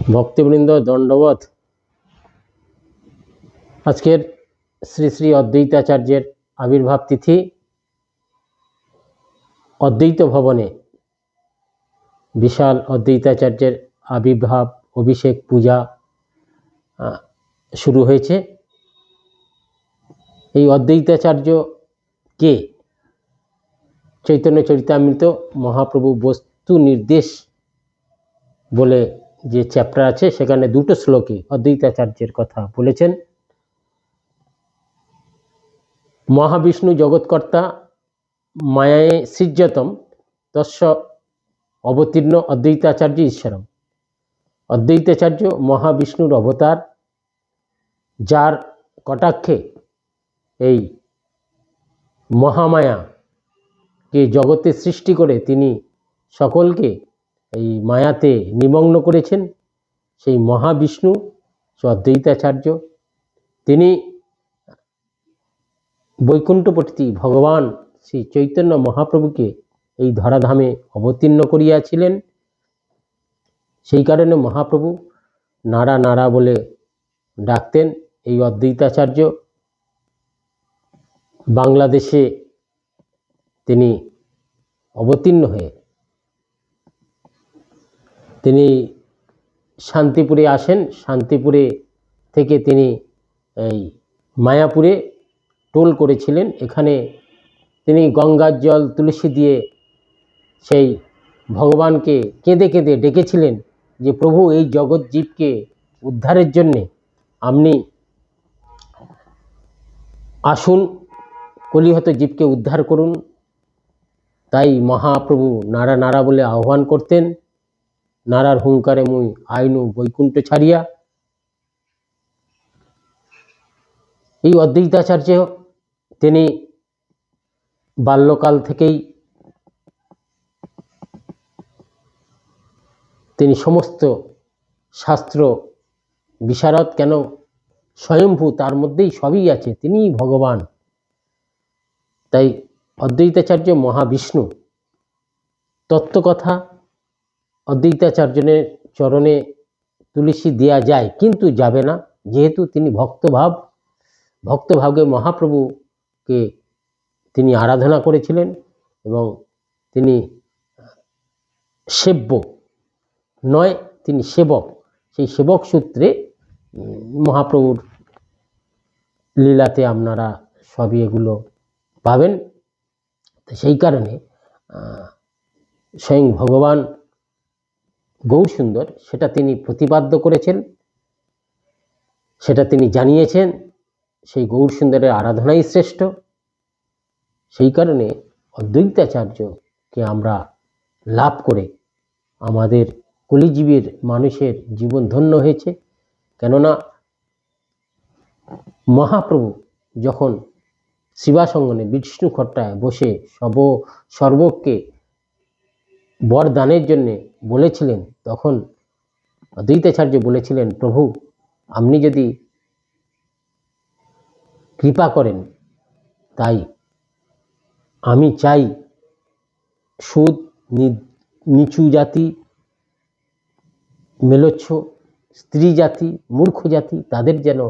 ভক্তবৃন্দ দণ্ডবত আজকের শ্রী শ্রী অদ্বৈতাচার্যের আবির্ভাব তিথি অদ্বৈত ভবনে বিশাল অদ্বৈতাচার্যের আবির্ভাব, অভিষেক, পূজা শুরু হয়েছে। এই অদ্বৈতাচার্য কে? চৈতন্য চরিতামৃত মহাপ্রভু বস্তু নির্দেশ বলে যে চ্যাপ্টার আছে, সেখানে দুটো শ্লোকে অদ্বৈতাচার্যের কথা বলেছেন। মহাবিষ্ণু জগৎকর্তা মায়ায় সৃজ্যতম, তস্য অবতীর্ণ অদ্বৈতাচার্য ঈশ্বরম। অদ্বৈতাচার্য মহাবিষ্ণুর অবতার, যার কটাক্ষে এই মহামায়াকে জগতে সৃষ্টি করে তিনি সকলকে এই মায়াতে নিমগ্ন করেছেন সেই মহাবিষ্ণু অদ্বৈতাচার্য তিনি বৈকুণ্ঠপতি ভগবান শ্রী চৈতন্য মহাপ্রভুকে এই ধরাধামে অবতীর্ণ করিয়াছিলেন। সেই কারণে মহাপ্রভু নাড়া নাড়া বলে ডাকতেন এই অদ্বৈতাচার্য। বাংলাদেশে তিনি অবতীর্ণ হয়ে তিনি শান্তিপুরে আসেন। শান্তিপুরে থেকে তিনি এই মায়াপুরে টোল করেছিলেন। এখানে তিনি গঙ্গার জল, তুলসী দিয়ে সেই ভগবানকে কেঁদে কেঁদে ডেকেছিলেন যে, প্রভু, এই জগৎ জীবকে উদ্ধারের জন্যে আপনি আসুন, কলিহত জীবকে উদ্ধার করুন। তাই মহাপ্রভু নাড়া নাড়া বলে আহ্বান করতেন। নারার হুঙ্কারে মুই আইনু বৈকুণ্ঠ ছাড়িয়া এই অদ্বৈতাচার্য তিনি বাল্যকাল থেকেই তিনি সমস্ত শাস্ত্র, বিশারদ কেন স্বয়ংভূ তার মধ্যেই সবই আছে, তিনিই ভগবান। তাই অদ্বৈতাচার্য মহাবিষ্ণু, তত্ত্বকথা অদ্বৈতাচার্যনের চরণে তুলসী দেয়া যায়, কিন্তু যাবে না। যেহেতু তিনি ভক্তভাব ভক্তভাবে মহাপ্রভুকে তিনি আরাধনা করেছিলেন এবং তিনি সেব্য, নয়, তিনি সেবক। সেই সেবক সূত্রে মহাপ্রভুর লীলাতে আপনারা সবই এগুলো পাবেন। সেই কারণে স্বয়ং ভগবান গৌর সুন্দর, সেটা তিনি প্রতিপাদ্য করেছেন, সেটা তিনি জানিয়েছেন, সেই গৌর সুন্দরের আরাধনাই শ্রেষ্ঠ। সেই কারণে অদ্বৈতাচার্যকে আমরা লাভ করে আমাদের কলিজীবীর মানুষের জীবন ধন্য হয়েছে। কেননা মহাপ্রভু যখন শিবাসঙ্গনে বিষ্ণু খট্টায় বসে সব সর্বকে বরদানের জন্যে বলেছিলেন, তখন অদ্বৈতাচার্য বলেছিলেন, প্রভু, আপনি যদি কৃপা করেন, তাই আমি চাই সুদ নিচু জাতি, মেলোচ্ছ, স্ত্রী জাতি, মূর্খ জাতি, তাদের যেন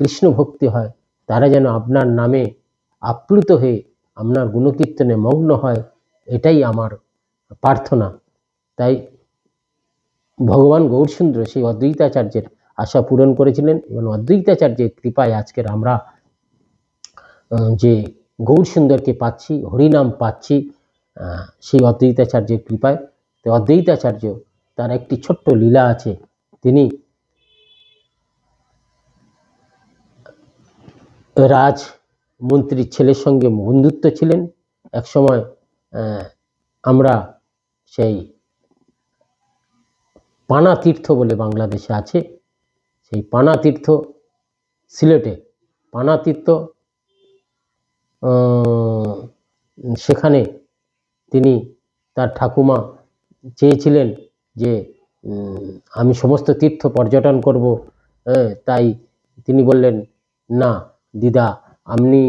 কৃষ্ণ ভক্তি হয়, তারা যেন আপনার নামে আপ্লুত হয়ে আপনার গুণকীর্তনে মগ্ন হয়, এটাই আমার প্রার্থনা। তাই ভগবান গৌরসুন্দর সেই অদ্বৈতাচার্যের আশা পূরণ করেছিলেন এবং অদ্বৈতাচার্যের কৃপায় আজকের আমরা যে গৌরসুন্দরকে পাচ্ছি, হরিনাম পাচ্ছি সেই অদ্বৈতাচার্যের কৃপায়। তো অদ্বৈতাচার্য তার একটি ছোট্ট লীলা আছে। তিনি রাজ মন্ত্রীর ছেলের সঙ্গে বন্ধুত্ব ছিলেন। একসময় আমরা সেই পানা তীর্থ বলে বাংলাদেশে আছে। সেই পানা তীর্থ সিলেটে। পানা তীর্থ সেখানে তিনি তার ঠাকুমা চেয়েছিলেন যে আমি সমস্ত তীর্থ পর্যটন করব। তাই তিনি বললেন, না, দিদা, আপনি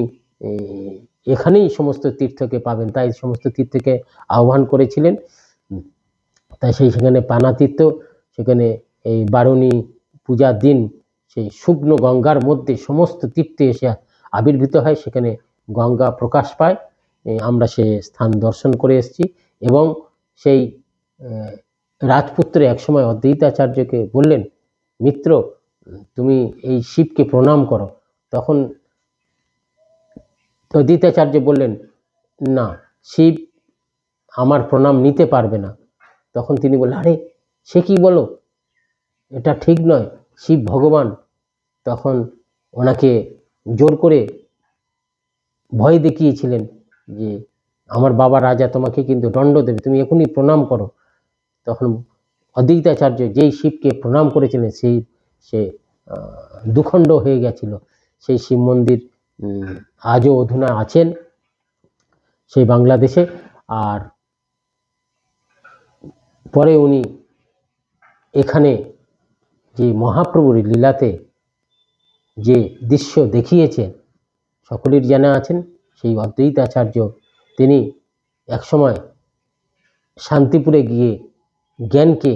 এখানেই সমস্ত তীর্থকে পাবেন। তাই সমস্ত তীর্থকে আহ্বান করেছিলেন। তাই সেই সেখানে পানা তীর্থ সেখানে এই বারুণী পূজার দিন সেই শুকনো গঙ্গার মধ্যে সমস্ত তীর্থে এসে আবির্ভূত হয়, সেখানে গঙ্গা প্রকাশ পায়। আমরা সে স্থান দর্শন করে এসেছি এবং সেই রাজপুত্র একসময় অদ্বৈতাচার্যকে বললেন, মিত্র, তুমি এই শিবকে প্রণাম করো। তখন অদ্বৈতাচার্য বললেন, না, শিব আমার প্রণাম নিতে পারবে না। তখন তিনি বললেন, আরে, সে কি বলো? এটা ঠিক নয়, শিব ভগবান। তখন ওনাকে জোর করে ভয় দেখিয়েছিলেন যে, আমার বাবা রাজা, তোমাকে কিন্তু দণ্ড দেবে, তুমি এখনই প্রণাম করো। তখন অদ্বৈতাচার্য যেই শিবকে প্রণাম করেছিলেন, সেই সে দুখণ্ড হয়ে গেছিল। সেই শিব মন্দির আজও অধুনা আছেন সেই বাংলাদেশে। আর পরে উনি এখানে যে মহাপ্রভুর লীলাতে যে দৃশ্য দেখিয়েছেন, সকলের জানা আছেন, সেই অদ্বৈতাচার্য, তিনি একসময় শান্তিপুরে গিয়ে জ্ঞানকে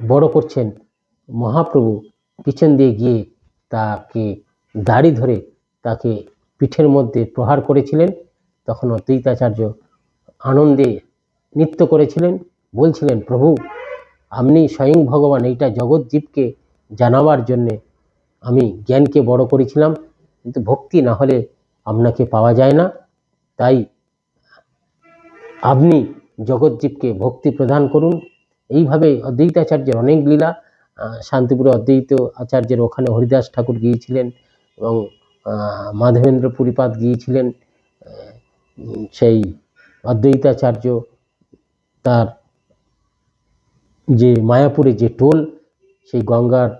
বড় করছেন। মহাপ্রভু পিছন দিয়ে গিয়ে তাকে দাড়ি ধরে তাকে পিঠের মধ্যে প্রহার করেছিলেন। তখন অদ্বৈতাচার্য আনন্দে নৃত্য করেছিলেন। বলছিলেন, প্রভু, আপনি স্বয়ং ভগবান এইটা জগৎ জীবকে জানাবার জন্যে আমি জ্ঞানকে বড় করেছিলাম, কিন্তু ভক্তি না হলে আপনাকে পাওয়া যায় না। তাই আপনি জগৎজীবকে ভক্তি প্রদান করুন। এইভাবে অদ্বৈতাচার্যের অনেক লীলা শান্তিপুরে অদ্বৈত আচার্যের ওখানে হরিদাস ঠাকুর গিয়েছিলেন এবং মাধবেন্দ্র পুরীপাদ গিয়েছিলেন সেই অদ্বৈতাচার্য তার যে মায়াপুরে যে টোল সেই গঙ্গার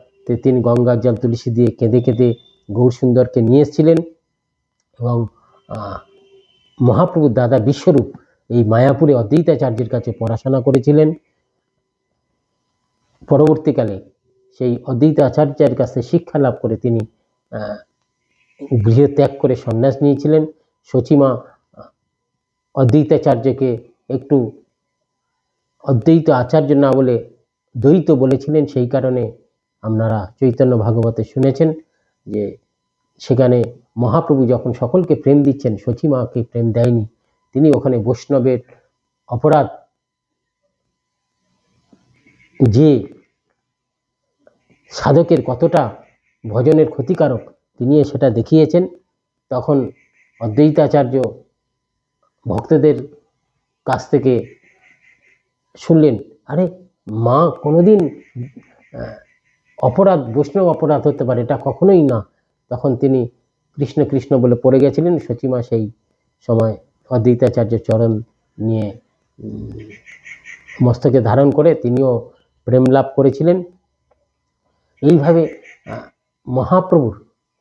তিনি গঙ্গার জল তুলসী দিয়ে কেঁদে কেঁদে গৌরসুন্দরকে নিয়ে এসেছিলেন এবং আহ, মহাপ্রভুর দাদা বিশ্বরূপ এই মায়াপুরে অদ্বৈতাচার্যের কাছে পড়াশোনা করেছিলেন। পরবর্তীকালে সেই অদ্বৈতাচার্যের কাছে শিক্ষা লাভ করে তিনি গৃহ ত্যাগ করে সন্ন্যাস নিয়েছিলেন। সচিমা অদ্বৈতাচার্যকে একটু অদ্বৈত আচার্য না বলে দ্বৈত বলেছিলেন, সেই কারণে আপনারা চৈতন্য ভাগবতে শুনেছেন যে সেখানে মহাপ্রভু যখন সকলকে প্রেম দিচ্ছেন সচিমাকে প্রেম দেয়নি, তিনি ওখানে বৈষ্ণবের অপরাধ যে সাধকের কতটা ভজনের ক্ষতিকারক তিনি সেটা দেখিয়েছেন। তখন অদ্বৈতাচার্য ভক্তদের কাছ থেকে শুনলেন, আরে মা কোনোদিন অপরাধ, বৈষ্ণব অপরাধ হতে পারে, এটা কখনোই না। তখন তিনি কৃষ্ণ কৃষ্ণ বলে পড়ে গেছিলেন সচিমা সেই সময় অদ্বৈতাচার্য চরণ নিয়ে মস্তকে ধারণ করে তিনিও প্রেম লাভ করেছিলেন। এইভাবে মহাপ্রভুর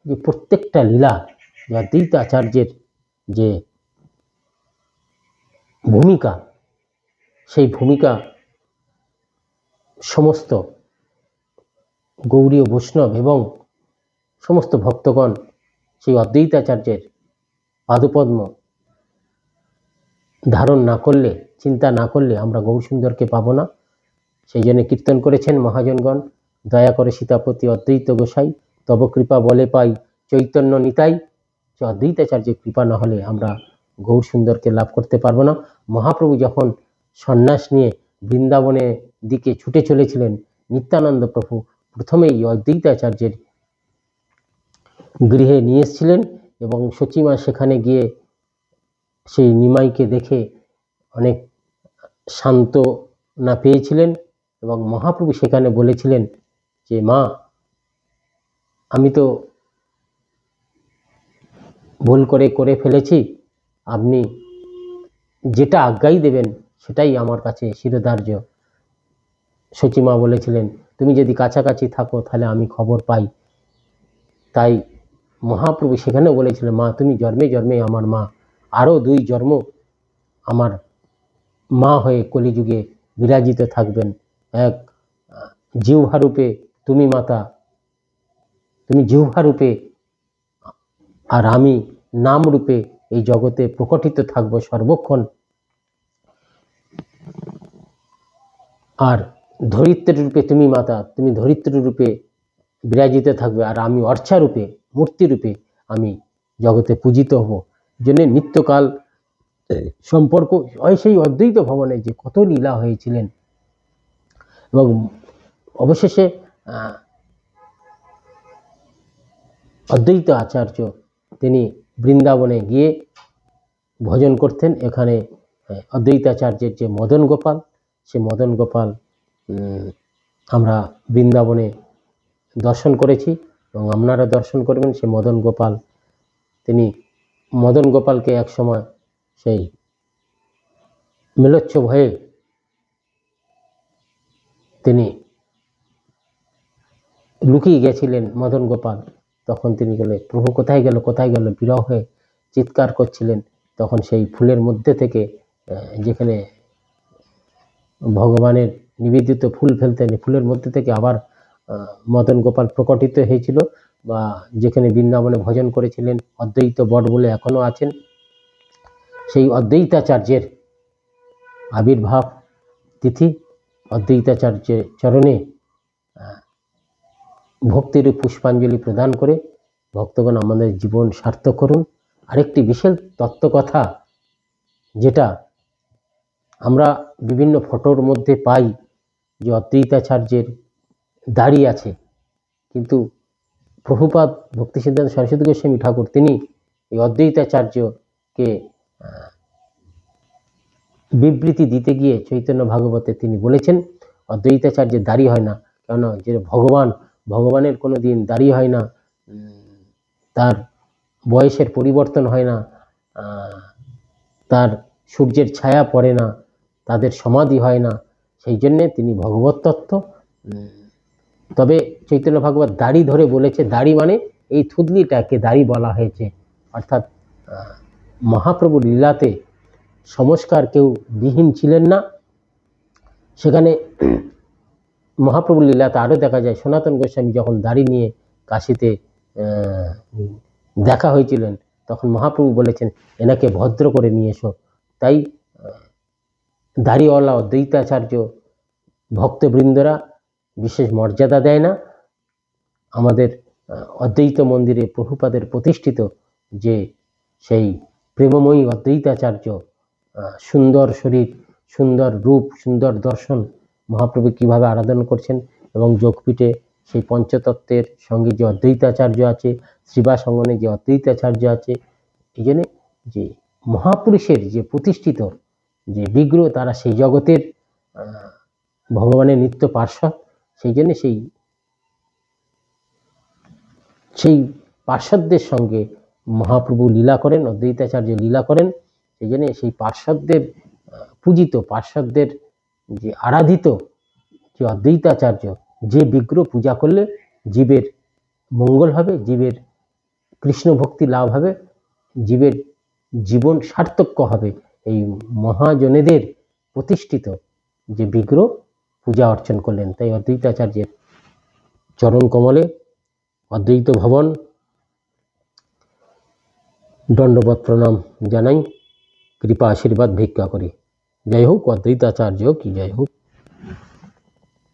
যে প্রত্যেকটা লীলা, যে অদ্বৈত আচার্যের যে ভূমিকা সেই ভূমিকা সমস্ত গৌরীয় বৈষ্ণব এবং সমস্ত ভক্তগণ সেই অদ্বৈতাচার্যের পাদপদ্ম ধারণ না করলে, চিন্তা না করলে আমরা গৌরসুন্দরকে পাবো না। সেই জন্য কীর্তন করেছেন মহাজনগণ, দয়া করে সীতাপতি অদ্বৈত গোসাই, তব কৃপা বলে পাই চৈতন্য নিতাই। যে অদ্বৈতাচার্যের কৃপা না হলে আমরা গৌর সুন্দরকে লাভ করতে পারব না। মহাপ্রভু যখন সন্ন্যাস নিয়ে বৃন্দাবনের দিকে ছুটে চলেছিলেন নিত্যানন্দ প্রভু। প্রথমেই অদ্বৈতাচার্যের গৃহে নিয়ে এসেছিলেন এবং সচিমা সেখানে গিয়ে সেই নিমাইকে দেখে অনেক শান্ত না পেয়েছিলেন এবং মহাপ্রভু সেখানে বলেছিলেন যে, মা, আমি তো ভুল করে করে ফেলেছি। আপনি যেটা আজ্ঞাই দেবেন সেটাই আমার কাছে শিরোধার্য। সচিমা বলেছিলেন, তুমি যদি কাছাকাছি থাকো তাহলে আমি খবর পাই। তাই মহাপ্রভু সেখানেও বলেছিলেন, মা, তুমি জন্মে জন্মে আমার মা। আরও দুই জন্ম আমার মা হয়ে কলিযুগে বিরাজিত থাকবেন। এক, জিহ্বারূপে তুমি মাতা। তুমি জিহ্বারূপে আর আমি নাম রূপে এই জগতে প্রকটিত থাকব সর্বক্ষণ। আর ধরিত্রী রূপে তুমি মাতা, তুমি ধরিত্রী রূপে বিরাজিত থাকবে আর আমি অর্চা রূপে, মূর্তি রূপে আমি জগতে পূজিত হব। জন্য নিত্যকাল সম্পর্ক সেই অদ্বৈত ভবনে যে কত লীলা হয়েছিলেন। এবং অবশেষে অদ্বৈত আচার্য তিনি বৃন্দাবনে গিয়ে ভজন করতেন। এখানে অদ্বৈতাচার্যের যে মদন গোপাল সে মদন গোপাল আমরা বৃন্দাবনে দর্শন করেছি এবং আপনারা দর্শন করবেন সে মদন গোপাল। তিনি মদন গোপালকে একসময় সেই মেলোচ্ছব হয়ে তিনি লুকিয়ে গেছিলেন মদন গোপাল। তখন তিনি গেলে, প্রভু কোথায় গেল? কোথায় গেল? বিরহ হয়ে চিৎকার করছিলেন। তখন সেই ফুলের মধ্যে থেকে যেখানে ভগবানের নিবেদিত ফুল ফেলতেন ফুলের মধ্যে থেকে আবার মদন গোপাল প্রকটিত হয়েছিল বা যেখানে বৃন্দাবনে ভজন করেছিলেন, অদ্বৈত বট বলে এখনও আছেন। সেই অদ্বৈতাচার্যের আবির্ভাব তিথি, অদ্বৈতাচার্যের চরণে ভক্তির পুষ্পাঞ্জলি প্রদান করে ভক্তগণ আমাদের জীবন সার্থক করুন। আরেকটি বিশেষ তত্ত্বকথা, যেটা আমরা বিভিন্ন ফটোর মধ্যে পাই যে অদ্বৈতাচার্যের দাড়ি আছে। কিন্তু প্রভুপাদ ভক্তি সিদ্ধান্ত সরস্বতী গোস্বামী ঠাকুর, তিনি এই অদ্বৈতাচার্যকে বিবৃতি দিতে গিয়ে চৈতন্য ভাগবতে তিনি বলেছেন অদ্বৈতাচার্যের দাড়ি হয় না। কেননা যে ভগবান, ভগবানের কোনো দিন দাড়ি হয় না। তার বয়সের পরিবর্তন হয় না। তার সূর্যের ছায়া পড়ে না। তাদের সমাধি হয় না। সেই জন্যে তিনি ভগবত তত্ত্ব। তবে চৈতন্য ভাগবত দাড়ি ধরে বলেছে দাড়ি মানে এই থুদলিটাকে দাড়ি বলা হয়েছে। অর্থাৎ আহ, মহাপ্রভুর লীলাতে সংস্কার কেউ বিহীন ছিলেন না। সেখানে মহাপ্রভুর লীলাতে আরও দেখা যায় সনাতন গোস্বামী যখন দাড়ি নিয়ে কাশিতে দেখা হয়েছিলেন তখন মহাপ্রভু বলেছেন এনাকে ভদ্র করে নিয়ে এসো। তাই দাড়িওয়ালা অদ্বৈতাচার্য ভক্তবৃন্দরা বিশেষ মর্যাদা দেয় না। আমাদের অদ্বৈত মন্দিরে প্রভুপাদের প্রতিষ্ঠিত যে সেই প্রেমময়ী অদ্বৈতাচার্য সুন্দর শরীর, সুন্দর রূপ, সুন্দর দর্শন মহাপ্রভু কীভাবে আরাধন করছেন এবং যোগপীঠে সেই পঞ্চতত্ত্বের সঙ্গে যে অদ্বৈতাচার্য আছে শ্রীবাসঙ্গনে যে অদ্বৈতাচার্য আছে, এই জন্যে যে মহাপুরুষের যে প্রতিষ্ঠিত যে বিগ্রহ, তারা সেই জগতের ভগবানের নিত্য পার্শ্বদ সেই জন্য সেই সেই পার্শ্বদের সঙ্গে মহাপ্রভু লীলা করেন, অদ্বৈতাচার্য লীলা করেন। সেই জন্য সেই পার্শ্বদের পূজিত, পার্শ্বদের যে আরাধিত যে অদ্বৈতাচার্য, যে বিগ্রহ পূজা করলে জীবের মঙ্গল হবে, জীবের কৃষ্ণ ভক্তি লাভ হবে, জীবের জীবন সার্থক্য হবে। এই মহাজনেদের প্রতিষ্ঠিত যে বিগ্রহ পূজা অর্চন করলেন, তাই অদ্বৈতাচার্যের চরণ কমলে অদ্বৈত ভবন দণ্ডবত প্রণাম জানাই, কৃপা আশীর্বাদ ভিক্ষা করি। যাই হোক, অদ্বৈতাচার্য কি, যাই হোক।